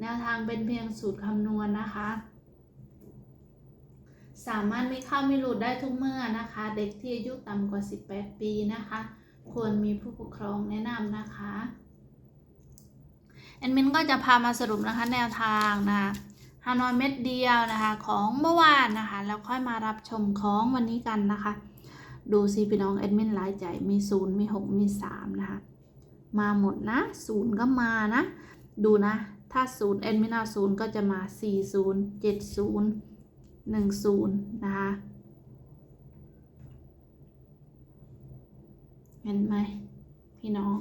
แนวทางเป็นเพียงสูตรคำนวณนะคะ สามารถไมีเข้าไมีหลุดได้ทุกเมื่อนะคะ เด็กที่อายุต่ำกว่า 18 ปีนะคะ ควรมีผู้ปกครองแนะนำนะคะแอดมินก็จะพามาสรุปนะคะแนวทางนะคะฮานอยเม็ดเดียวนะคะของเมื่อวานนะคะแล้วค่อยมารับชมของวันนี้กันนะคะ ดูสิพี่น้องแอดมินหลายใจมี0มี6มี3นะคะมาหมดนะ0ก็มานะ ดูนะ ถ้าศูนย์แอดมินาศูนย์ก็จะมาสี่ศูนย์เจ็ดศูนะคะ เห็นไหมพี่น้อง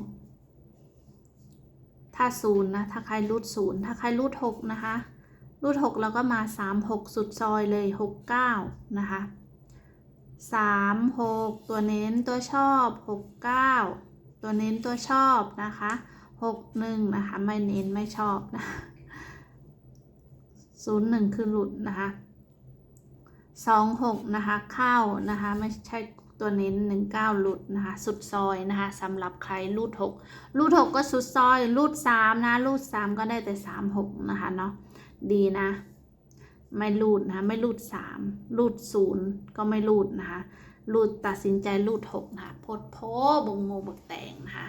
ถ้าศูนะ ถ้าใครรูดศูนย์ถ้าใครรูดหกนะคะ รูดหกแล้วก็มาสามหกสุดซอยเลยหกเก้านะคะสามหกตัวเน้นตัวชอบหกเก้าตัวเน้นตัวชอบนะคะ หกหนึ่งนะคะ ไม่เน้นไม่ชอบนะศูนย์หนึ่งคือหลุดนะคะสองหกนะคะเข้านะคะ ไม่ใช่ตัวเน้นหนึ่งเก้าหลุดนะคะ สุดซอยนะคะสำหรับใครรูดหกรูดหกก็สุดซอยรูดสามนะรูดสามก็ได้แต่สามหกนะคะเนาะดีนะ ไม่รูดนะะไม่รูดสามรูดศูนย์ก็ไม่รูดนะคะรูดตัดสินใจรูดหกนะคะโพดโพบงโมบกแตงนะคะ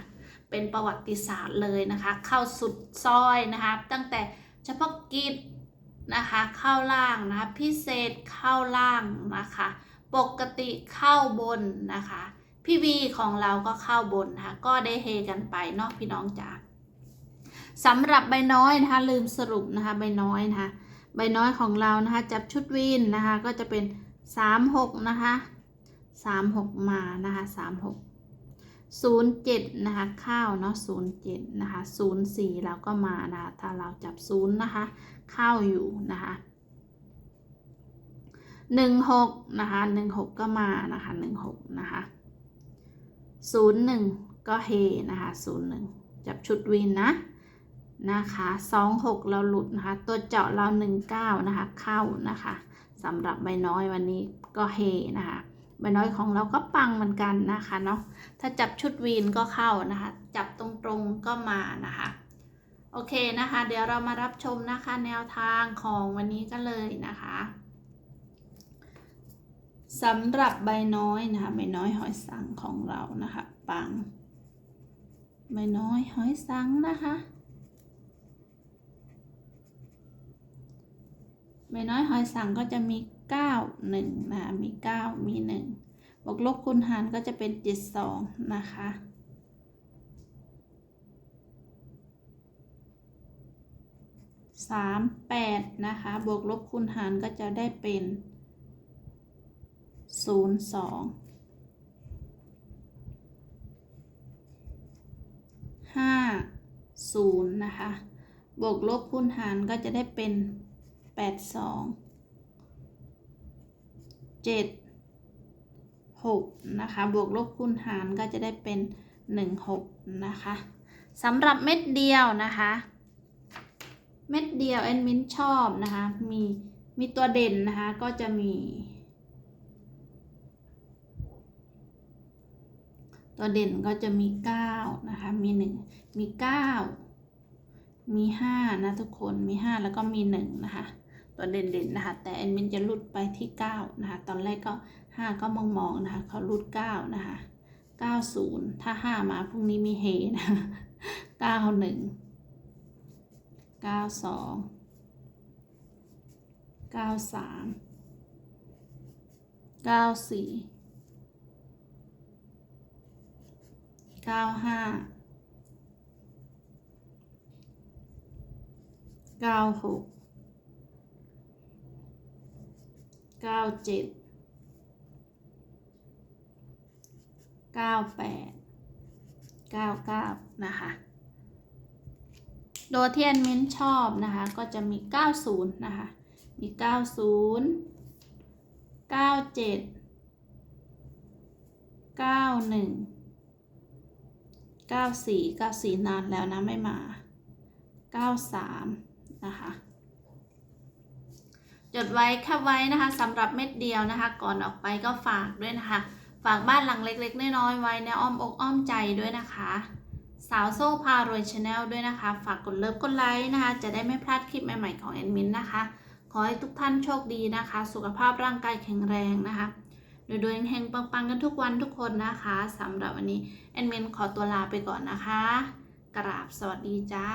เป็นประวัติศาสตร์เลยนะคะ เข้าสุดซอยนะคะ ตั้งแต่เฉพาะกิจนะคะเข้าล่างนะคะพิเศษเข้าล่างนะคะ ปกติเข้าบนนะคะพี่วีของเราก็เข้าบนนะคะก็ได้เฮกันไปเนาะพี่น้องจ๋าสำหรับใบน้อยนะคะลืมสรุปนะคะใบน้อยนะคะใบน้อยของเรานะคะจับชุดวินนะคะก็จะเป็น 36 นะคะ 36 มานะคะ 36 ศูนย์เจ็ดนะคะ ข้าวเนาะศูนย์เจ็ดนะคะศูนย์สี่เราก็มานะคะ ถ้าเราจับศูนย์นะคะ ข้าวอยู่นะคะหนึ่งหกนะคะหนึ่งหกก็มานะคะหนึ่งหกนะคะศูนย์หนึ่งก็เฮนะคะศูนย์หนึ่งจับชุดวินนะนะคะสองหกเราหลุดนะคะ ตัวเจาะเราหนึ่งเก้านะคะ เข้านะคะสำหรับใบน้อยวันนี้ก็เฮนะคะ ใบน้อยของเราก็ปังเหมือนกันนะคะเนาะถ้าจับชุดวีนก็เข้านะคะ จับตรงๆก็มานะคะโอเคนะคะ เดี๋ยวเรามารับชมนะคะแนวทางของวันนี้กันเลยนะคะสำหรับใบน้อยนะคะใบน้อยหอยสังของเรานะคะปังใบน้อยหอยสังนะคะใบน้อยหอยสังก็จะมี 9 1นะคะมี 9 มี 1 บวกลบคูณหารก็จะเป็น 72 นะคะสามแปดนะคะ บวกลบคูณหารก็จะได้เป็นศูนย์สองห้าศูนย์นะคะ บวกลบคูณหารก็จะได้เป็นแปดสอง เจ็ดหกนะคะ บวกลบคูณหารก็จะได้เป็นหนึ่งหกนะคะสำหรับเม็ดเดียวนะคะ เม็ดเดียวแอดมินชอบนะคะ มีมีตัวเด่นนะคะ ก็จะมีตัวเด่นก็จะมีเก้านะคะ มีหนึ่งมีเก้ามีห้านะทุกคน มีห้าแล้วก็มีหนึ่งนะคะ ตัวเด่นๆนะคะ แต่แอดมินจะลุดไปที่ 9 นะคะ ตอนแรกก็ 5 ก็มองๆนะคะ เขาลุด9 นะคะ 90 ถ้า 5 มาพรุ่งนี้มีเฮนะ91 92 93 94 95 96 เก้าสองเก้าสามเก้าเก้าห้าเก้าหกเก้าเจ็ดเก้าแปดเก้าเก้านะคะตัวที่แอดมินชอบนะคะ ก็จะมี 90 นะคะ มี 90 97 91 94 94 นานแล้วนะ ไม่มา 93 นะคะ จดไว้แค่ไว้นะคะสำหรับเม็ดเดียวนะคะ ก่อนออกไปก็ฝากด้วยนะคะ ฝากบ้านหลังเล็กๆน้อยๆไว้ในอ้อมอกอ้อมใจด้วยนะคะ สาวโซ่พารวยชาแนลด้วยนะคะ ฝากกดเลิฟกดไลค์นะคะ จะได้ไม่พลาดคลิปใหม่ๆของแอดมินนะคะ ขอให้ทุกท่านโชคดีนะคะ สุขภาพร่างกายแข็งแรงนะคะโดยโดยเฮงปังๆกันทุกวันทุกคนนะคะสำหรับวันนี้แอดมินขอตัวลาไปก่อนนะคะ กราบสวัสดีจ้า